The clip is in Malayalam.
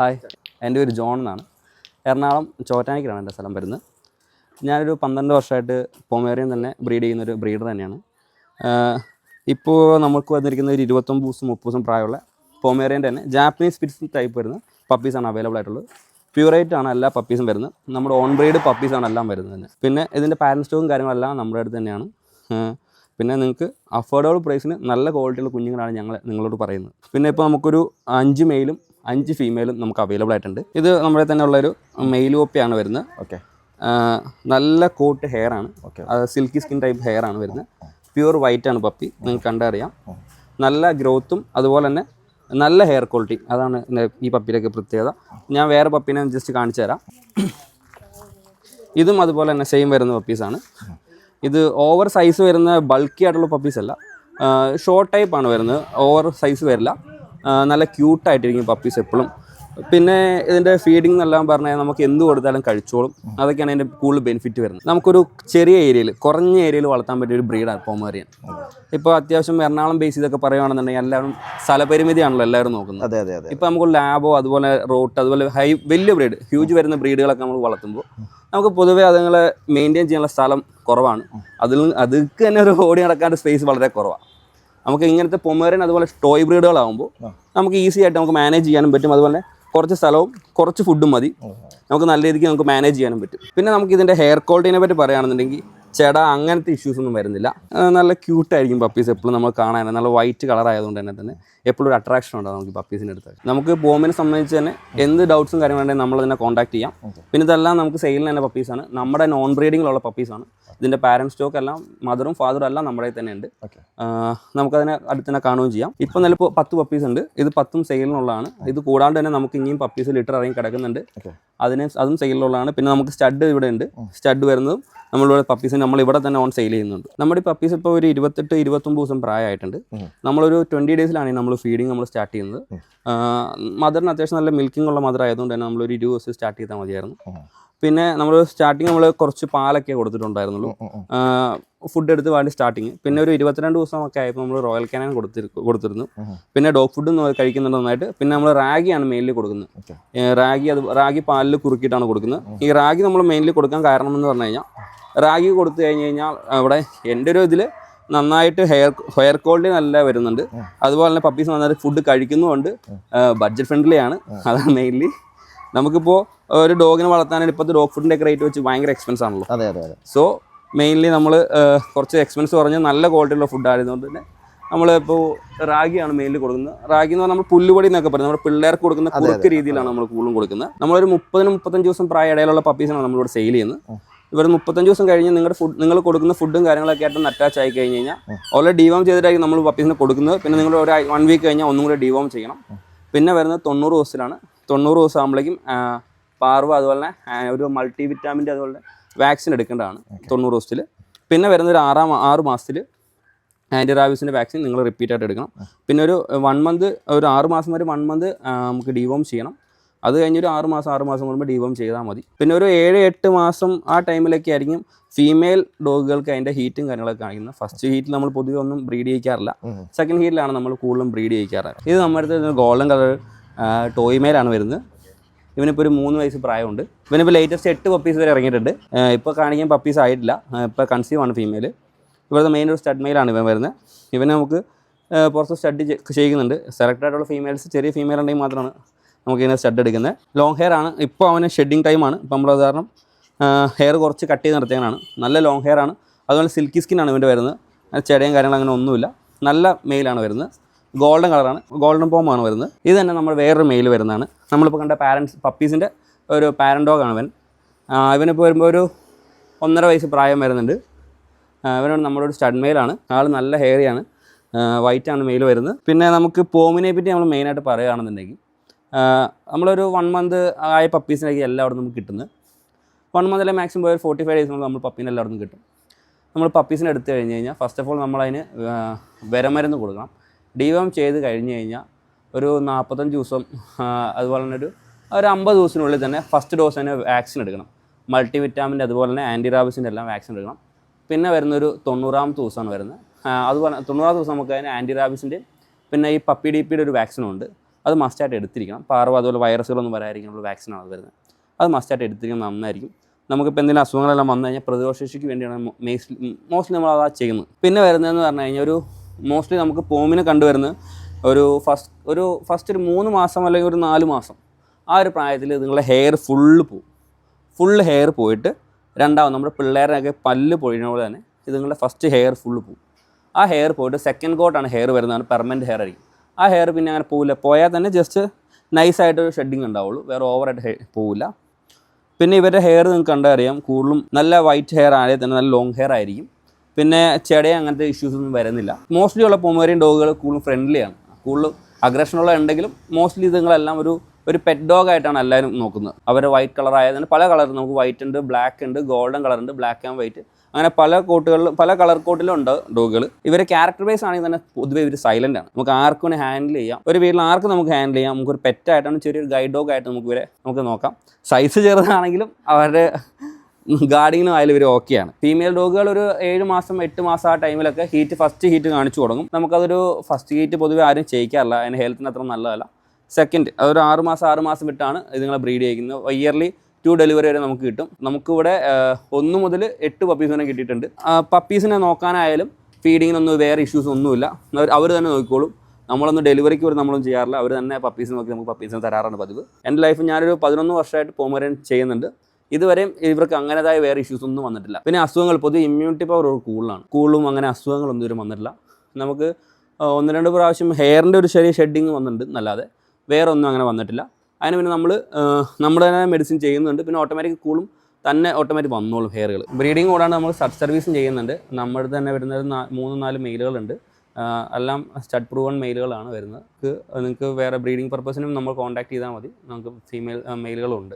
ഹായ്. എന്റെ പേര് ജോൺ എന്നാണ്. എറണാകുളം ചോറ്റാനിക്കലാണ് എന്റെ സ്ഥലം വരുന്നത്. ഞാനൊരു പന്ത്രണ്ട് വർഷമായിട്ട് പൊമേറിയൻ തന്നെ ബ്രീഡ് ചെയ്യുന്ന ഒരു ബ്രീഡർ തന്നെയാണ്. ഇപ്പോൾ നമുക്ക് വന്നിരിക്കുന്ന ഒരു ഇരുപത്തൊമ്പത് ദിവസം മുപ്പത് ദിവസം പ്രായമുള്ള പൊമേറിയന്റെ തന്നെ ജാപ്പനീസ് സ്പിറ്റ്സ് ടൈപ്പ് വരുന്ന പപ്പീസാണ് അവൈലബിൾ ആയിട്ടുള്ളത്. പ്യൂറേറ്റ് ആണ് എല്ലാ പപ്പീസും വരുന്നത്. നമ്മുടെ ഓൺ ബ്രീഡ് പപ്പീസാണ് എല്ലാം വരുന്നത് പിന്നെ ഇതിന്റെ പാരന്റ് സ്റ്റോക്കും കാര്യങ്ങളെല്ലാം നമ്മുടെ അടുത്ത് തന്നെയാണ്. പിന്നെ നിങ്ങൾക്ക് അഫോർഡബിൾ പ്രൈസിന് നല്ല ക്വാളിറ്റിയുള്ള കുഞ്ഞുങ്ങളാണ് ഞങ്ങൾ നിങ്ങളോട് പറയുന്നത്. പിന്നെ ഇപ്പോൾ നമുക്കൊരു അഞ്ച് മെയിലും അഞ്ച് ഫീമെയിലും നമുക്ക് അവൈലബിൾ ആയിട്ടുണ്ട്. ഇത് നമ്മുടെ തന്നെ ഉള്ളൊരു മെയിൽ കോപ്പിയാണ് വരുന്നത്. ഓക്കെ നല്ല കോട്ട് ഹെയർ ആണ്. ഓക്കെ അത് സിൽക്കി സ്കിൻ ടൈപ്പ് ഹെയർ ആണ് വരുന്നത്. പ്യുവർ വൈറ്റ് ആണ് പപ്പി നിങ്ങൾക്ക് കണ്ടറിയാം. നല്ല ഗ്രോത്തും അതുപോലെ തന്നെ നല്ല ഹെയർ ക്വാളിറ്റി അതാണ് ഈ പപ്പിയിലൊക്കെ പ്രത്യേകത. ഞാൻ വേറെ പപ്പിനെ ജസ്റ്റ് കാണിച്ചു തരാം. ഇതും അതുപോലെ തന്നെ സെയിം വരുന്ന പപ്പീസാണ് ഇത് ഓവർ സൈസ് വരുന്ന ബൾക്കി ആയിട്ടുള്ള പപ്പീസ് അല്ല. ഷോർട്ട് ടൈപ്പ് ആണ് വരുന്നത്. ഓവർ സൈസ് വരില്ല. നല്ല ക്യൂട്ടായിട്ടിരിക്കും പപ്പീസ് എപ്പോഴും പിന്നെ ഇതിന്റെ ഫീഡിംഗ് എന്നെല്ലാം പറഞ്ഞാൽ നമുക്ക് എന്ത് കൊടുത്താലും കഴിച്ചോളും. അതൊക്കെയാണ് അതിന്റെ കൂടുതൽ ബെനിഫിറ്റ് വരുന്നത്. നമുക്കൊരു ചെറിയ ഏരിയയിൽ കുറഞ്ഞ ഏരിയയിൽ വളർത്താൻ പറ്റിയ ഒരു ബ്രീഡാണ് പോമേറിയൻ ഇപ്പോൾ അത്യാവശ്യം എറണാകുളം ബേസ് ചെയ്തൊക്കെ പറയുകയാണെന്നുണ്ടെങ്കിൽ എല്ലാവരും സ്ഥലപരിമിതിയാണല്ലോ എല്ലാവരും നോക്കുന്നത്. അതെ അതെ അതെ. ഇപ്പോൾ നമുക്ക് ലാബോ അതുപോലെ റോട്ട് അതുപോലെ ഹൈ വലിയ ബ്രീഡ് ഹ്യൂജ് വരുന്ന ബ്രീഡുകളൊക്കെ നമ്മൾ വളർത്തുമ്പോൾ നമുക്ക് പൊതുവേ അതുങ്ങളെ മെയിന്റെയിൻ ചെയ്യാനുള്ള സ്ഥലം കുറവാണ്. അതിൽ അതിക്ക് തന്നെ ഒരു ഓടി നടക്കാൻ സ്പേസ് വളരെ കുറവാണ് നമുക്ക് ഇങ്ങനത്തെ പൊമേറിയൻ അതുപോലെ ടോയ് ബ്രീഡുകളാകുമ്പോൾ നമുക്ക് ഈസി ആയിട്ട് നമുക്ക് മാനേജ് ചെയ്യാനും പറ്റും. അതുപോലെ കുറച്ച് സ്ഥലവും കുറച്ച് ഫുഡും മതി. നമുക്ക് നല്ല രീതിക്ക് നമുക്ക് മാനേജ് ചെയ്യാനും പറ്റും. പിന്നെ നമുക്ക് ഇതിന്റെ ഹെയർ ക്വാളിറ്റിനെ പറ്റി പറയുകയാണെന്നുണ്ടെങ്കിൽ ചെട അങ്ങനത്തെ ഇഷ്യൂസ് ഒന്നും വരുന്നില്ല. നല്ല ക്യൂട്ടായിരിക്കും പപ്പീസ് എപ്പോഴും നമ്മൾ കാണാൻ. നല്ല വൈറ്റ് കളർ ആയതുകൊണ്ട് തന്നെ തന്നെ എപ്പോഴും ഒരു അട്രാക്ഷൻ ഉണ്ടാവും നമുക്ക് പപ്പീസിന്റെ അടുത്ത്? നമുക്ക് ബോമിനെ സംബന്ധിച്ച് തന്നെ എന്ത് ഡൗട്ട്സും കാര്യങ്ങളുണ്ടെങ്കിൽ നമ്മൾ തന്നെ കോൺടാക്ട് ചെയ്യാം. പിന്നെ ഇതെല്ലാം നമുക്ക് സെയിലിന് തന്നെ പപ്പീസാണ് നമ്മുടെ നോൺ ബ്രീഡിങ്ങിലുള്ള പപ്പീസാണ് ഇതിന്റെ പാരന്റ് സ്റ്റോക്ക് എല്ലാം മദറും ഫാദറും എല്ലാം നമ്മുടെ തന്നെ ഉണ്ട്. നമുക്കതിനെ അടുത്ത് തന്നെ കാണുകയും ചെയ്യാം. ഇപ്പം നല്ല പത്ത് പപ്പീസ് ഉണ്ട്. ഇത് പത്തും സെയിലിനുള്ളതാണ് ഇത് കൂടാണ്ട് തന്നെ നമുക്ക് ഇനിയും പപ്പീസ് ലിറ്റർ ഇറങ്ങി കിടക്കുന്നുണ്ട്. അതിന് അതും സെയിലുള്ളതാണ് പിന്നെ നമുക്ക് സ്റ്റഡ് ഇവിടെ ഉണ്ട്. സ്റ്റഡ് വരുന്നതും നമ്മളിവിടെ പപ്പീസ് നമ്മൾ ഇവിടെ തന്നെ ഓൺ സെയിൽ ചെയ്യുന്നുണ്ട്. നമ്മുടെ ഈ പപ്പീസ് ഇപ്പോൾ ഒരു ഇരുപത്തെട്ട് ഇരുപത്തൊമ്പത് ദിവസം പ്രായമായിട്ടുണ്ട്. നമ്മളൊരു ട്വന്റി ഡേയ്സിലാണ് നമ്മൾ ഫീഡിങ് നമ്മൾ സ്റ്റാർട്ട് ചെയ്യുന്നത്. മദറിന് അത്യാവശ്യം നല്ല മിൽക്കിംഗ് ഉള്ള മദർ ആയതുകൊണ്ട് തന്നെ നമ്മളൊരു ഇരുപത് ദിവസം സ്റ്റാർട്ട് ചെയ്താൽ മതിയായിരുന്നു. പിന്നെ നമ്മൾ സ്റ്റാർട്ടിങ് നമ്മൾ കുറച്ച് പാലൊക്കെ കൊടുത്തിട്ടുണ്ടായിരുന്നുള്ളൂ. ഫുഡ് എടുത്ത് വേണ്ടി സ്റ്റാർട്ടിങ് പിന്നെ ഒരു ഇരുപത്തിരണ്ട് ദിവസമൊക്കെ ആയപ്പോൾ നമ്മൾ റോയൽ കാനൻ കൊടുത്തിരു കൊടുത്തിരുന്നു. പിന്നെ ഡോഗ് ഫുഡും കഴിക്കുന്നുണ്ട് നന്നായിട്ട്. പിന്നെ നമ്മൾ റാഗിയാണ് മെയിൻലി കൊടുക്കുന്നത്. റാഗി അത് റാഗി പാലിൽ കുറുക്കിയിട്ടാണ് കൊടുക്കുന്നത്. ഈ റാഗി നമ്മൾ മെയിൻലി കൊടുക്കാൻ കാരണം എന്ന് പറഞ്ഞു കഴിഞ്ഞാൽ റാഗി കൊടുത്തു കഴിഞ്ഞ് കഴിഞ്ഞാൽ അവിടെ എന്റെ ഒരു ഇതിൽ നന്നായിട്ട് ഹെയർ ഹെയർ ക്വാളിറ്റി നല്ല വരുന്നുണ്ട്. അതുപോലെ തന്നെ പപ്പീസ് നന്നായിട്ട് ഫുഡ് കഴിക്കുന്നുമുണ്ട്. ബഡ്ജറ്റ് ഫ്രണ്ട്ലി ആണ്. അതാണ് മെയിൻലി നമുക്കിപ്പോൾ ഒരു ഡോഗിനെ വളർത്താനായിട്ട് ഇപ്പോഴത്തെ ഡോഗ് ഫുഡിന്റെ ഒക്കെ റേറ്റ് വെച്ച് ഭയങ്കര എക്സ്പെൻസ് ആണല്ലോ. അതെ അതെ സോ മെയിൻലി നമ്മൾ കുറച്ച് എക്സ്പെൻസ് കുറഞ്ഞ നല്ല ക്വാളിറ്റിയുള്ള ഫുഡ് ആയതുകൊണ്ട് തന്നെ നമ്മളിപ്പോൾ റാഗിയാണ് മെയിൻലി കൊടുക്കുന്നത്. റാഗി എന്ന് പറഞ്ഞാൽ നമ്മൾ പുല്ലുപൊടി എന്നൊക്കെ പറയുന്നത് നമ്മുടെ പിള്ളേർക്ക് കൊടുക്കുന്ന കുറുക്ക് രീതിയിലാണ് നമ്മൾ കൂടുതലും കൊടുക്കുന്നത്. നമ്മളൊരു മുപ്പതിനും മുപ്പത്തഞ്ച് ദിവസം പ്രായ ഇടയിലുള്ള പപ്പീസാണ് നമ്മളിവിടെ സെയിൽ ചെയ്യുന്നത്. ഇവർ മുപ്പത്തഞ്ച് ദിവസം കഴിഞ്ഞ് നിങ്ങളുടെ ഫുഡ് നിങ്ങൾ കൊടുക്കുന്ന ഫുഡും കാര്യങ്ങളൊക്കെ ആയിട്ട് അറ്റാച്ച് ആയി കഴിഞ്ഞ് കഴിഞ്ഞാൽ ഓൾറെഡി ഡിവോം ചെയ്തിട്ടായിരിക്കും നമ്മൾ പപ്പീസിന് കൊടുക്കുന്നത്. പിന്നെ നിങ്ങൾ ഒരു വൺ വീക്ക് കഴിഞ്ഞാൽ ഒന്നും കൂടി ഡിവോം ചെയ്യണം. പിന്നെ വരുന്നത് തൊണ്ണൂറ് ദിവസത്തിലാണ്. തൊണ്ണൂറ് ദിവസം ആകുമ്പോഴേക്കും പാർവ അതുപോലെ തന്നെ ഒരു മൾട്ടി വിറ്റാമിന്റെ അതുപോലെ വാക്സിൻ എടുക്കേണ്ടതാണ് തൊണ്ണൂറ് ദിവസത്തിൽ പിന്നെ വരുന്ന ഒരു ആറാം ആറ് മാസത്തിൽ ആന്റി റാബീസിന്റെ വാക്സിൻ നിങ്ങൾ റിപ്പീറ്റ് ആയിട്ട് എടുക്കണം. പിന്നെ ഒരു വൺ മന്ത് ഒരു ആറ് മാസം വരെ വൺ മന്ത് നമുക്ക് ഡിവോം ചെയ്യണം. അത് കഴിഞ്ഞ് ഒരു ആറ് മാസം ആറ് മാസം കൂടുമ്പോൾ ഡിവോം ചെയ്താൽ മതി. പിന്നെ ഒരു ഏഴ് എട്ട് മാസം ആ ടൈമിലൊക്കെ ആയിരിക്കും ഫീമെയിൽ ഡോഗുകൾക്ക് അതിന്റെ ഹീറ്റും കാര്യങ്ങളൊക്കെ കാണിക്കുന്നത്. ഫസ്റ്റ് ഹീറ്റിൽ നമ്മൾ പൊതുവെ ഒന്നും ബ്രീഡ് ചെയ്യിക്കാറില്ല. സെക്കൻഡ് ഹീറ്റിലാണ് നമ്മൾ കൂടുതലും ബ്രീഡ് ചെയ്യിക്കാറ്. ഇത് നമ്മുടെ ഗോൾഡൻ കളർ ടോയ് മെയിലാണ് വരുന്നത്. ഇവനിപ്പോൾ ഒരു മൂന്ന് വയസ്സ് പ്രായമുണ്ട്. ഇവനിപ്പോൾ ലേറ്റസ്റ്റ് എട്ട് പപ്പീസ് വരെ ഇറങ്ങിയിട്ടുണ്ട്. ഇപ്പോൾ കാണിക്കാൻ പപ്പീസ് ആയിട്ടില്ല. ഇപ്പോൾ കൺസീവ് ആണ് ഫീമെയിൽ ഇവിടുത്തെ മെയിൻ ഒരു സ്റ്റഡ് മെയിലാണ് ഇവൻ വരുന്നത് ഇവനെ നമുക്ക് പുറത്ത് സ്റ്റഡ് ചെയ്യുന്നുണ്ട് സെലക്ട് ആയിട്ടുള്ള ഫീമെയിൽസ് ചെറിയ ഫീമെയിൽ ഉണ്ടെങ്കിൽ മാത്രമാണ് നമുക്ക് ഇതിനെ സ്റ്റഡ് എടുക്കുന്നത്. ലോങ് ഹെയർ ആണ്. ഇപ്പോൾ അവന് ഷെഡിങ് ടൈമാണ് ഇപ്പോൾ നമ്മൾ കാരണം ഹെയർ കുറച്ച് കട്ട് ചെയ്ത് നിർത്തിയതാണ് നല്ല ലോങ് ഹെയർ ആണ്. അതുപോലെ സിൽക്കി സ്കിൻ ആണ് ഇവന്റെ വരുന്നത്. ചെടയും കാര്യങ്ങളും അങ്ങനെ ഒന്നുമില്ല. നല്ല മെയിലാണ് വരുന്നത്. ഗോൾഡൻ കളറാണ്. ഗോൾഡൻ പോമാണ് വരുന്നത്. ഇത് തന്നെ നമ്മൾ വേറൊരു മെയിൽ വരുന്നതാണ്. നമ്മളിപ്പോൾ കണ്ട പാരൻസ് പപ്പീസിന്റെ ഒരു പാരൻഡോഗാണ് അവൻ ഇവനിപ്പോൾ വരുമ്പോൾ ഒരു ഒന്നര വയസ്സ് പ്രായം വരുന്നുണ്ട്. ഇവനോട് നമ്മളൊരു ഒരു സ്റ്റഡ് മെയിലാണ് ആൾ നല്ല ഹെയറിയാണ് വൈറ്റ് ആണ് മെയിൽ വരുന്നത്. പിന്നെ നമുക്ക് പോമിനെ പറ്റി നമ്മൾ മെയിനായിട്ട് പറയുകയാണെന്നുണ്ടെങ്കിൽ നമ്മളൊരു വൺ മന്ത് ആയ പപ്പീസിനൊക്കെ എല്ലായിടത്തും നമുക്ക് കിട്ടുന്നത്. വൺ മന്തിലെ മാക്സിമം പോയ ഫോർട്ടി ഫൈവ് ഡേയ്സ് നമ്മൾ പപ്പീനെ എല്ലായിടത്തും കിട്ടും. നമ്മൾ പപ്പീസിനെ എടുത്തു കഴിഞ്ഞ് കഴിഞ്ഞാൽ ഫസ്റ്റ് ഓഫ് ഓൾ നമ്മളതിന് വിരമരുന്ന് കൊടുക്കണം. ഡിവോം ചെയ്ത് കഴിഞ്ഞ് കഴിഞ്ഞാൽ ഒരു നാൽപ്പത്തഞ്ച് ദിവസം അതുപോലെ തന്നെ ഒരു ഒരു അമ്പത് ദിവസത്തിനുള്ളിൽ തന്നെ ഫസ്റ്റ് ഡോസ് തന്നെ വാക്സിൻ എടുക്കണം. മൾട്ടി വിറ്റാമിന്റെ അതുപോലെ തന്നെ ആന്റി റാബിസിന്റെ എല്ലാം വാക്സിൻ എടുക്കണം. പിന്നെ വരുന്നൊരു തൊണ്ണൂറാമത്തെ ദിവസമാണ് വരുന്നത്. അതുപോലെ തൊണ്ണൂറാം ദിവസം നമുക്ക് അതിന് ആന്റി റാബിസിന്റെ പിന്നെ ഈ പപ്പി ഡി പിയുടെ ഒരു വാക്സിനും ഉണ്ട്. അത് മസ്റ്റായിട്ട് എടുത്തിരിക്കണം. പാർവ അതുപോലെ വൈറസുകളൊന്നും വരാതിരിക്കാനുള്ള വാക്സിനാണ് അത് വരുന്നത്. അത് മസ്റ്റായിട്ട് എടുത്തിരിക്കുന്നത് നന്നായിരിക്കും. നമുക്കിപ്പോൾ എന്തെങ്കിലും അസുഖങ്ങളെല്ലാം വന്നു കഴിഞ്ഞാൽ പ്രതിരോധശേഷിക്ക് വേണ്ടിയാണ് മോസ്റ്റ്ലി നമ്മൾ അതാ ചെയ്യുന്നത്. പിന്നെ വരുന്നതെന്ന് പറഞ്ഞു കഴിഞ്ഞാൽ ഒരു മോസ്റ്റ്ലി നമുക്ക് പോമിനെ കണ്ടുവരുന്നത് ഒരു ഫസ്റ്റ് ഒരു ഫസ്റ്റ് ഒരു മൂന്ന് മാസം അല്ലെങ്കിൽ ഒരു നാല് മാസം ആ ഒരു പ്രായത്തിൽ നിങ്ങളുടെ ഹെയർ ഫുള്ള് പോവും. ഫുള്ള് ഹെയർ പോയിട്ട് രണ്ടാമത് നമ്മുടെ പിള്ളേരുടെയൊക്കെ പല്ല് പൊഴിയുന്ന പോലെ തന്നെ ഇത് നിങ്ങളുടെ ഫസ്റ്റ് ഹെയർ ഫുള്ള് പോവും. ആ ഹെയർ പോയിട്ട് സെക്കൻഡ് കോട്ടാണ് ഹെയർ വരുന്നതാണ് പെർമനന്റ് ഹെയർ ആയിരിക്കും. ആ ഹെയർ പിന്നെ അങ്ങനെ പോവില്ല. പോയാൽ തന്നെ ജസ്റ്റ് നൈസായിട്ട് ഷെഡിങ് ഉണ്ടാവുള്ളൂ. വേറെ ഓവറായിട്ട് പോവില്ല. പിന്നെ ഇവരുടെ ഹെയർ നിങ്ങൾക്ക് കണ്ടറിയാം കൂടുതലും നല്ല വൈറ്റ് ഹെയർ ആണെങ്കിൽ തന്നെ നല്ല ലോങ് ഹെയർ ആയിരിക്കും. പിന്നെ ചെടയ അങ്ങനത്തെ ഇഷ്യൂസ് ഒന്നും വരുന്നില്ല. മോസ്റ്റ്ലി ഉള്ള പൊമേറിയൻ ഡോഗുകൾ കൂടുതലും ഫ്രണ്ട്ലിയാണ് കൂടുതലും അഗ്രഷനുള്ള ഉണ്ടെങ്കിലും മോസ്റ്റ്ലി ഇതുങ്ങളെല്ലാം ഒരു ഒരു പെറ്റ് ഡോഗ് ആയിട്ടാണ് എല്ലാവരും നോക്കുന്നത്. അവർ വൈറ്റ് കളർ ആയതിന് പല കളർ നമുക്ക് വൈറ്റ് ഉണ്ട് ബ്ലാക്ക് ഉണ്ട് ഗോൾഡൻ കളർ ഉണ്ട് ബ്ലാക്ക് ആൻഡ് വൈറ്റ് അങ്ങനെ പല കോട്ടുകളിലും പല കളർ കോട്ടിലും ഉണ്ട് ഡോഗുകൾ ഇവരെ ക്യാരക്ടർ ബേസ് ആണെങ്കിൽ തന്നെ പൊതുവേ ഇവർ സൈലന്റ് ആണ്. നമുക്ക് ആർക്കും ഹാൻഡിൽ ചെയ്യാം. ഒരു വീട്ടിൽ ആർക്കും നമുക്ക് ഹാൻഡിൽ ചെയ്യാം. നമുക്ക് ഒരു പെറ്റ് ആയിട്ടാണ് ചെറിയൊരു ഗൈഡ് ഡോഗ് ആയിട്ട് നമുക്ക് ഇവരെ നമുക്ക് നോക്കാം. സൈസ് ചെറുതാണെങ്കിലും അവരുടെ ഗാർഡിങ്ങിനും ആയാലും ഇവർ ഓക്കെയാണ്. ഫീമെയിൽ ഡോഗുകൾ ഒരു ഏഴ് മാസം എട്ട് മാസം ആ ടൈമിലൊക്കെ ഹീറ്റ് ഫസ്റ്റ് ഹീറ്റ് കാണിച്ചു തുടങ്ങും. നമുക്കതൊരു ഫസ്റ്റ് ഹീറ്റ് പൊതുവെ ആരും ചെയ്യിക്കാറില്ല. അതിന് ഹെൽത്തിന് അത്ര നല്ലതല്ല. സെക്കൻഡ് അതൊരു ആറ് മാസം ആറ് മാസം വിട്ടാണ് ഇതുങ്ങളെ ബ്രീഡ് ചെയ്യിക്കുന്നത്. ഇയർലി ടു ഡെലിവറി വരെ നമുക്ക് കിട്ടും. നമുക്കിവിടെ ഒന്ന് മുതൽ എട്ട് പപ്പീസ് വരെ കിട്ടിയിട്ടുണ്ട്. പപ്പീസിനെ നോക്കാനായാലും ഫീഡിങ്ങിനൊന്നും വേറെ ഇഷ്യൂസ് ഒന്നുമില്ല. അവർ തന്നെ നോക്കിക്കോളും. നമ്മളൊന്നും ഡെലിവറിക്ക് വരെ നമ്മളൊന്നും ചെയ്യാറില്ല. അവർ തന്നെ പപ്പീസ് നോക്കി നമുക്ക് പപ്പീസിനെ തരാറാണ് പതിവ്. എന്റെ ലൈഫ് ഞാനൊരു പതിനൊന്ന് വർഷമായിട്ട് പോമരൻ ചെയ്യുന്നുണ്ട്. ഇതുവരെയും ഇവർക്ക് അങ്ങനേതായ വേറെ ഇഷ്യൂസ് ഒന്നും വന്നിട്ടില്ല. പിന്നെ അസുഖങ്ങൾ പൊതുവെ ഇമ്മ്യൂണിറ്റി പവർ കൂടുതലാണ്. കൂടുതലും അങ്ങനെ അസുഖങ്ങളൊന്നും ഇതുവരെ വന്നിട്ടില്ല. നമുക്ക് ഒന്ന് രണ്ട് പ്രാവശ്യം ഹെയറിന്റെ ഒരു ചെറിയ ഷെഡിങ് വന്നിട്ടുണ്ട് എന്നല്ലാതെ വേറെ ഒന്നും അങ്ങനെ വന്നിട്ടില്ല. അതിന് പിന്നെ നമ്മൾ നമ്മുടെ തന്നെ മെഡിസിൻ ചെയ്യുന്നുണ്ട്. പിന്നെ ഓട്ടോമാറ്റിക് കൂളും തന്നെ ഓട്ടോമാറ്റിക് വന്നോളും ഹെയറുകൾ ബ്രീഡിംഗ് കൂടാണ്ട് നമ്മൾ സബ് സർവീസും ചെയ്യുന്നുണ്ട്. നമ്മുടെ തന്നെ വരുന്നത് മൂന്ന് നാല് മെയിലുകളുണ്ട് എല്ലാം സ്റ്റഡ് പ്രൂവൺ മെയിലുകളാണ് വരുന്നത്. നിങ്ങൾക്ക് വേറെ ബ്രീഡിംഗ് പർപ്പസിനും നമ്മൾ കോൺടാക്ട് ചെയ്താൽ മതി. നമുക്ക് ഫീമെയിൽ മെയിലുകളുണ്ട്